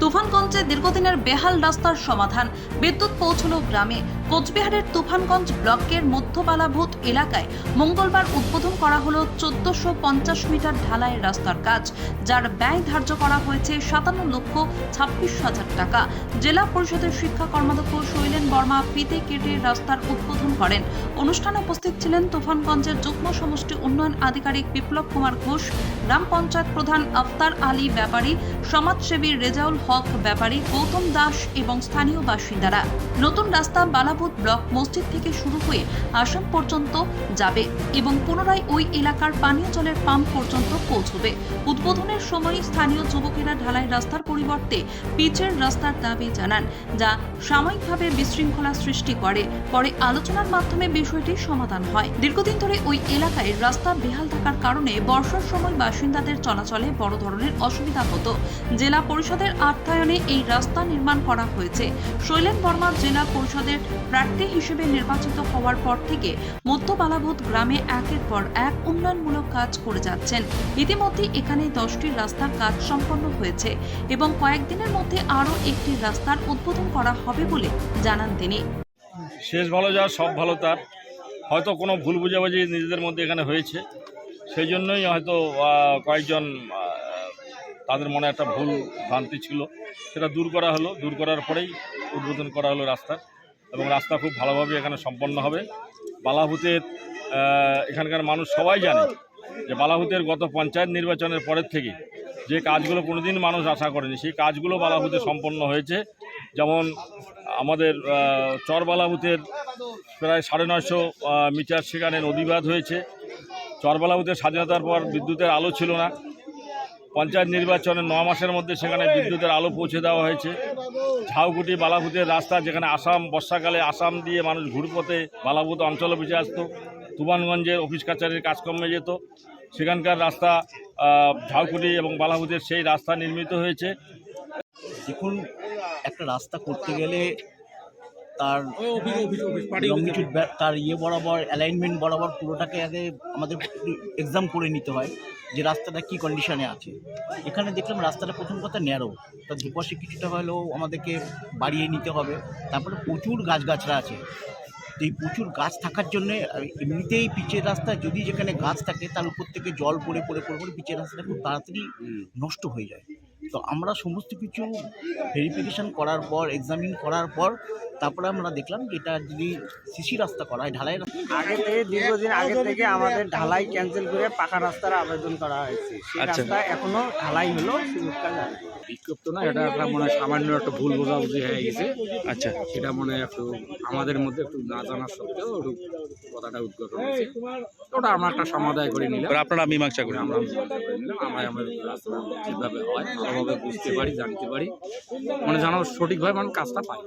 তুফানগঞ্জে দীর্ঘদিনের বেহাল রাস্তার সমাধান। বিদ্যুৎ পৌঁছল গ্রামে। কোচবিহারের তুফানগঞ্জ ব্লকের মধ্যবালাভূত এলাকায় মঙ্গলবার উদ্বোধন করা হল চোদ্দশো পঞ্চাশ মিটার ঢালাই রাস্তার কাজ, যার ব্যয় ধার্য করা হয়েছে সাতান্ন লক্ষ ছাব্বিশ হাজার টাকা। জেলা পরিষদের শিক্ষা কর্মাধ্যক্ষ শৈলেন বর্মা ফিতে কেটে রাস্তার উদ্বোধন করেন। অনুষ্ঠানে উপস্থিত ছিলেন তুফানগঞ্জের যুগ্ম সমষ্টি উন্নয়ন আধিকারিক বিপ্লব কুমার ঘোষ, গ্রাম পঞ্চায়েত প্রধান আফতার আলী ব্যাপারী, সমাজসেবী রেজাউল হক ব্যাপারী গৌতম দাস এবং স্থানীয় বাসিন্দারা। নতুন রাস্তা বালাবুত ব্লক মসজিদ থেকে শুরু হয়ে আসাম পর্যন্ত যাবে এবং পুনরায় ওই এলাকার পানীয় জলের পাম্প পর্যন্ত পৌঁছবে। উদ্বোধনের সময় স্থানীয় যুবকেরা ঢালাই রাস্তার পরিবর্তে পিচের রাস্তার দাবি জানান, যা সাময়িকভাবে বিশৃঙ্খলা সৃষ্টি করে। পরে আলোচনার মাধ্যমে বিষয়টি সমাধান হয়। দীর্ঘদিন ধরে ওই এলাকায় রাস্তা বেহাল থাকার কারণে বর্ষার সময় বাসিন্দাদের চলাচলে বড় ধরনের অসুবিধা হতো। জেলা পরিষদের আর্থায়নে এই রাস্তা নির্মাণ করা হয়েছে। শৈলেন বর্মা জেলা পরিষদের প্রার্থী হিসেবে নির্বাচিত হওয়ার পর থেকে মধ্য বালাভূত গ্রামে একের পর এক উন্নয়নমূলক কাজ করে যাচ্ছেন। ইতিমধ্যে এখানে দশটি রাস্তার কাজ সম্পন্ন হয়েছে এবং কয়েকদিনের মধ্যে আরও একটি রাস্তার উদ্বোধন করা হবে বলে জানান তিনি। শেষ ভালো যার সব ভালো তার। হয়তো কোনো ভুল বোঝাবুঝি নিজেদের মধ্যে এখানে হয়েছে। সেই জন্যই হয়তো কয়েকজন তাদের মনে একটা ভুল ভ্রান্তি ছিল। সেটা দূর করা হলো। দূর করার পরেই উদ্বোধন করা হলো রাস্তার। এবং রাস্তা খুব ভালোভাবে এখানে সম্পন্ন হবে। বালাহুতের এখানকার মানুষ সবাই জানে যে বালাহুতের গত পঞ্চায়েত নির্বাচনের পরের থেকে যে কাজগুলো কোনোদিন মানুষ আশা করেনি, সেই কাজগুলো বালাহুতে সম্পন্ন হয়েছে। যেমন আমাদের চর বালাহুতের প্রায় সাড়ে নয়শো মিটার সেখানে নদীবাদ হয়েছে। চরবালাহুতের স্বাধীনতার পর বিদ্যুতের আলো ছিল না। পঞ্চায়েত নির্বাচনে ন মাসের মধ্যে সেখানে বিদ্যুতের আলো পৌঁছে দেওয়া হয়েছে। ঝাউকুটি বালাভূতের রাস্তা যেখানে আসাম, বর্ষাকালে আসাম দিয়ে মানুষ ঘুরপথে বালাভূত অঞ্চল অফিসে আসতো। তুফানগঞ্জের অফিস কাছারির কাজকর্মে যেত। সেখানকার রাস্তা ঝাউকুটি এবং বালাভূতের সেই রাস্তা নির্মিত হয়েছে। দেখুন, একটা রাস্তা করতে গেলে তার তার ইয়ে বরাবর অ্যালাইনমেন্ট বরাবর পুরোটাকে আগে আমাদের এক্সাম করে নিতে হয় যে রাস্তাটা কি কন্ডিশনে আছে। এখানে দেখলাম রাস্তাটা প্রথম কথা ন্যারো তার দুপাশে কিছুটা হলেও আমাদেরকে বাড়িয়ে নিতে হবে। তারপরে প্রচুর গাছগাছরা আছে। তো এই প্রচুর গাছ থাকার জন্যে এমনিতেই পিচের রাস্তা যদি যেখানে গাছ থাকে তার উপর থেকে জল পড়ে পড়ে পড়ে পড়ে পিচের রাস্তাটা খুব তাড়াতাড়ি নষ্ট হয়ে যায়। তো আমরা সমস্ত কিছু ভেরিফিকেশান করার পর এক্সামিন করার পর তারপরে আমরা দেখলাম যে এটা যদি সিসি রাস্তা করা হয় ঢালাই রাস্তা আগে থেকে দীর্ঘদিন আগে থেকে আমাদের ঢালাই ক্যান্সেল করে পাকা রাস্তার আবেদন করা হয়েছে। সেই আচ্ছা। রাস্তা এখনও ঢালাই হলো সুরক্ষা কাজ তো না এটা একটা মনে হয় সামান্য একটা ভুল বোঝাবুঝি হয়ে গেছে। আচ্ছা। সেটা মনে হয় একটু আমাদের মধ্যে একটু না জানার সত্ত্বেও একটু কথাটা উদ্ঘাটন হয়েছে। ওটা আমরা একটা সমাধান করে নিলাম। আপনারা মীমাংসা আমরা করে আমরা আমাদের রাস্তা যেভাবে হয় ভালোভাবে বুঝতে পারি জানতে পারি। মানে যেন সঠিকভাবে মানে কাজটা পাই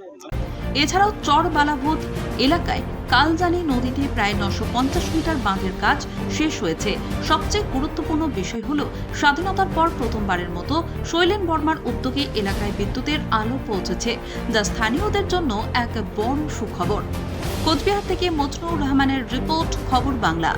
এছাড়াও চর বালাভূত এলাকায় কালজানি নদীতে প্রায় নশো পঞ্চাশ মিটার বাঁধের কাজ শেষ হয়েছে। সবচেয়ে গুরুত্বপূর্ণ বিষয় হল, স্বাধীনতার পর প্রথমবারের মতো শৈলেন বর্মার উদ্যোগে এলাকায় বিদ্যুতের আলো পৌঁছেছে, যা স্থানীয়দের জন্য এক বড় সুখবর। কোচবিহার থেকে মজনুর রহমানের রিপোর্ট, খবর বাংলা।